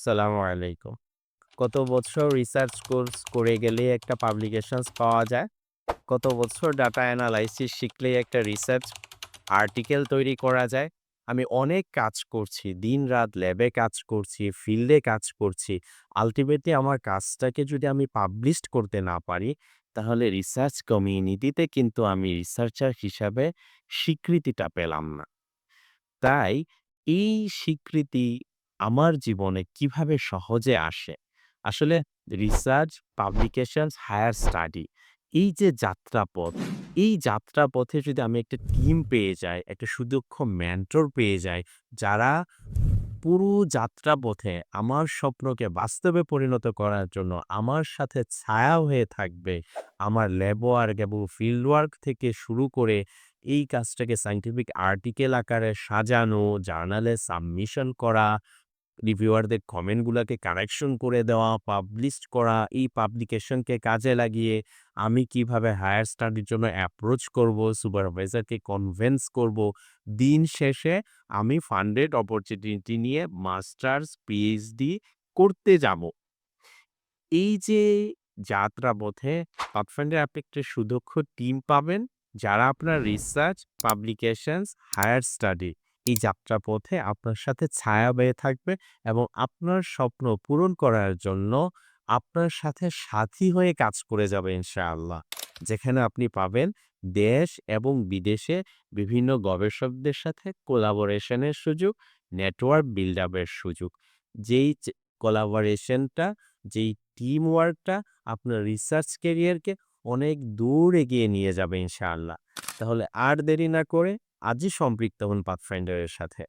সালামু আলাইকুম। কত বছর রিসার্চ কোর্স করে গেলেই একটা পাবলিকেশনস পাওয়া যায়? কত বছর ডাটা অ্যানালাইসিস শিখলেই একটা রিসার্চ আর্টিকেল তৈরি করা যায়? আমি অনেক কাজ করছি। দিন-রাত ল্যাবে কাজ করছি, ফিল্ডে কাজ করছি। আল্টিমেটলি আমার কাজটাকে যদি আমি পাবলিশ করতে না পারি, তাহলে রিসার্চ কমিউনিটিতে কিন্তু আমি রিসার্চার হিসাবে স্বীকৃতিটা পেলাম না। তাই এই স্বীকৃতি আমার জীবনে কীভাবে সহজে আসে? আসলে রিসার্চ, পাবলিকেশনস, হায়ার স্টাডি এই যে যাত্রাপথ, এই যাত্রাপথে যদি আমি একটা টিম পেয়ে যাই, একটা সুদক্ষ মেন্টর পেয়ে যাই, যারা পুরো যাত্রাপথে আমার স্বপ্নকে বাস্তবে পরিণত করার জন্য আমার সাথে ছায়া হয়ে থাকবে। আমার ল্যাব ওয়ার্ক এবং ফিল্ড ওয়ার্ক থেকে শুরু করে এই কাজটাকে সায়েন্টিফিক আর্টিকেল আকারে সাজানো, জার্নালে সাবমিশন করা, রিভিউয়ারদের কমেন্টগুলোকে কারেকশন করে দেওয়া, পাবলিশ করা, এই পাবলিকেশনকে কাজে লাগিয়ে আমি কীভাবে হায়ার স্টাডির জন্য অ্যাপ্রোচ করব, সুপারভাইজারকে কনভেন্স করব। দিন শেষে আমি ফান্ডেড অপরচুনিটি নিয়ে মাস্টার্স, পিএইচডি করতে যাব এই যে যাত্রাপথে পাথফাইন্ডার আপনি একটা সুদক্ষ টিম পাবেন, যারা আপনার রিসার্চ, পাবলিকেশনস, হায়ার স্টাডি এই যাত্রাপথে আপনার সাথে ছায়া বেয়ে থাকবে এবং আপনার স্বপ্ন পূরণ করার জন্য আপনার সাথে সাথী হয়ে কাজ করে যাবে ইনশাআল্লাহ। যেখানে আপনি পাবেন দেশ এবং বিদেশে বিভিন্ন গবেষকদের সাথে কোলাবোরেশন এর সুযোগ, নেটওয়ার্ক বিল্ড আপ এর সুযোগ। যেই কোলাবোরেশনটা, যেই টিম ওয়ার্কটা আপনার রিসার্চ ক্যারিয়ারকে অনেক দূর এগিয়ে নিয়ে যাবে ইনশাআল্লাহ। তাহলে আর দেরি না করে আজই সম্পৃক্ত হন পাথফাইন্ডার এর সাথে।